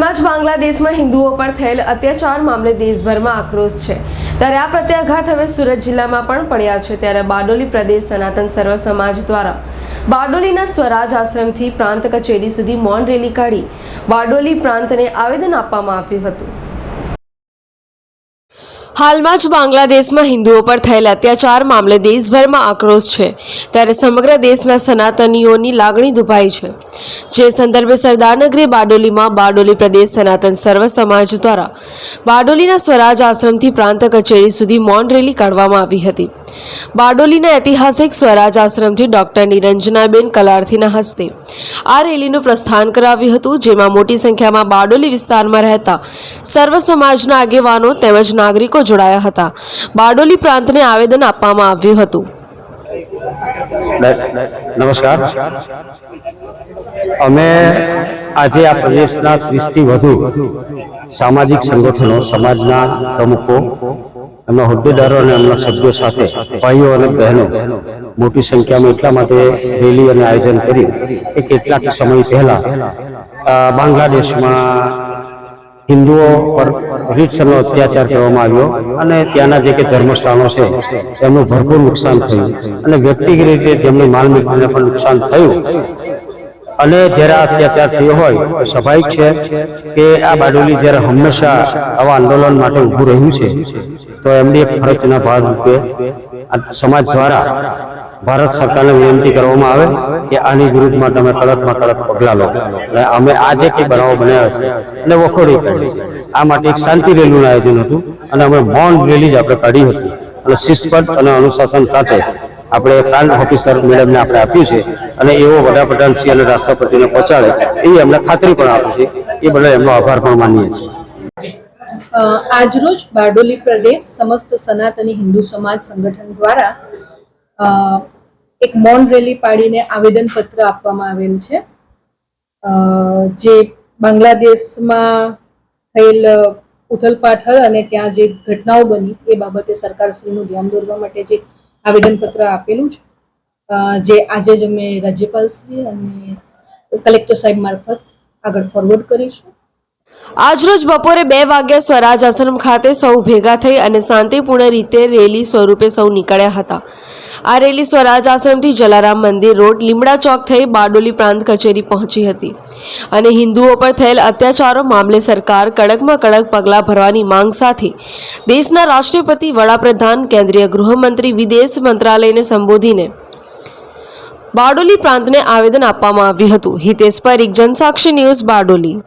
બાંગ્લાદેશમાં હિન્દુઓ પર થયેલ અત્યાચાર મામલે દેશભરમાં આક્રોશ છે. ત્યારે આ પ્રત્યાઘાત હવે સુરત જિલ્લામાં પણ પડ્યા છે. ત્યારે બારડોલી પ્રદેશ સનાતન સર્વ સમાજ દ્વારા બારડોલીના સ્વરાજ આશ્રમથી પ્રાંત કચેરી સુધી મૌન રેલી કાઢી બારડોલી પ્રાંતને આવેદન આપવામાં આવ્યું હતું. હાલમાં જ બાંગ્લાદેશમાં હિન્દુઓ પર થયેલા અત્યાચાર મામલે દેશભરમાં આક્રોશ છે. ત્યારે સમગ્ર દેશના સનાતનીઓની લાગણી દુભાઈ છે. જે સંદર્ભે સરદારનગરી બારડોલીમાં બારડોલી પ્રદેશ સનાતન સર્વ સમાજ દ્વારા બારડોલીના સ્વરાજ આશ્રમથી પ્રાંત કચેરી સુધી મૌન રેલી કાઢવામાં આવી હતી. બારડોલીના ઐતિહાસિક સ્વરાજ આશ્રમથી ડોક્ટર નિરંજનાબેન કલાર્થીના હસ્તે આ રેલીનું પ્રસ્થાન કરાવ્યું હતું, જેમાં મોટી સંખ્યામાં બારડોલી વિસ્તારમાં રહેતા સર્વ સમાજના આગેવાનો તેમજ નાગરિકો જોડાયા હતા. બારડોલી પ્રાંતને આવેદન આપવામાં આવ્યું હતું. નમસ્કાર. અમે આજે આ પ્રદેશના ત્રીસથી વધુ સામાજિક સંગઠનો, સમાજના પ્રમુખો એમના હોદ્દેદારો અને એમના સભ્યો સાથે ભાઈઓ અને બહેનો મોટી સંખ્યામાં એટલા માટે રેલી અને આયોજન કર્યું કે કેટલાક સમય પહેલા બાંગ્લાદેશમાં હિન્દુઓ પર રીતસરનો અત્યાચાર કરવામાં આવ્યો અને ત્યાંના જે કે ધર્મસ્થાનો છે, એમનું ભરપૂર નુકસાન થયું અને વ્યક્તિગત રીતે તેમની માલ મિલકતને પણ નુકસાન થયું. અને જ્યારે આ અત્યાચાર થયો હોય, તો સ્વાભાવિક છે કે આ બારડોલી જ્યારે હંમેશા આવા આંદોલન માટે ઊભું રહ્યું છે, તો એમની એક ફરજના ભાગરૂપે રૂપે સમાજ દ્વારા ભારત સરકારને વિનંતી કરવામાં આવે કે આની વિરુદ્ધમાં તમે કડકમાં કડક પગલાં લો. અને અમે આજે કંઈ બનાવો બનાવ્યા છે અને વખોડી કાઢી છે. આ માટે એક શાંતિ રેલીનું આયોજન હતું અને અમે મૌન રેલી જ આપણે કાઢી હતી. અને શિસ્તબદ્ધ અને અનુશાસન સાથે આપણે પ્લાન્ટ ઓફિસર મેડમને આપણે આપ્યું છે અને એવો વડાપ્રધાન શ્રી અને રાષ્ટ્રપતિને પહોંચાડે એવી અમને ખાતરી પણ આપી છે. એ બદલ એમનો આભાર પણ માનીએ છીએ. આજરોજ બારડોલી પ્રદેશ સમસ્ત સનાતની હિન્દુ સમાજ સંગઠન દ્વારા એક મૌન રેલી પાડીને આવેદનપત્ર આપવામાં આવેલ છે. જે બાંગ્લાદેશમાં થયેલ ઉથલપાથલ અને ત્યાં જે ઘટનાઓ બની, એ બાબતે સરકારશ્રીનું ધ્યાન દોરવા માટે જે આવેદનપત્ર આપેલું છે. જે આજે જ અમે રાજ્યપાલશ્રી અને કલેક્ટર સાહેબ મારફત આગળ ફોરવર્ડ કરીશું. આજરોજ બપોરે બે વાગ્યા સ્વરાજ આશ્રમ ખાતે સૌ ભેગા થઈ અને શાંતિપૂર્ણ રીતે રેલી સ્વરૂપે સૌ નીકળ્યા હતા. આ રેલી સ્વરાજ આશ્રમથી જલારામ મંદિર રોડ લીમડા ચોક થઈ બારડોલી પ્રાંત કચેરી પહોંચી હતી. અને હિન્દુઓ પર થયેલ અત્યાચારો મામલે સરકાર કડકમાં કડક પગલાં ભરવાની માંગ સાથે દેશના રાષ્ટ્રપતિ, વડાપ્રધાન, કેન્દ્રીય ગૃહમંત્રી, વિદેશ મંત્રાલયને સંબોધીને બારડોલી પ્રાંતને આવેદન આપવામાં આવ્યું હતું. હિતેશ પરીખ, જનસાક્ષી ન્યૂઝ બારડોલી.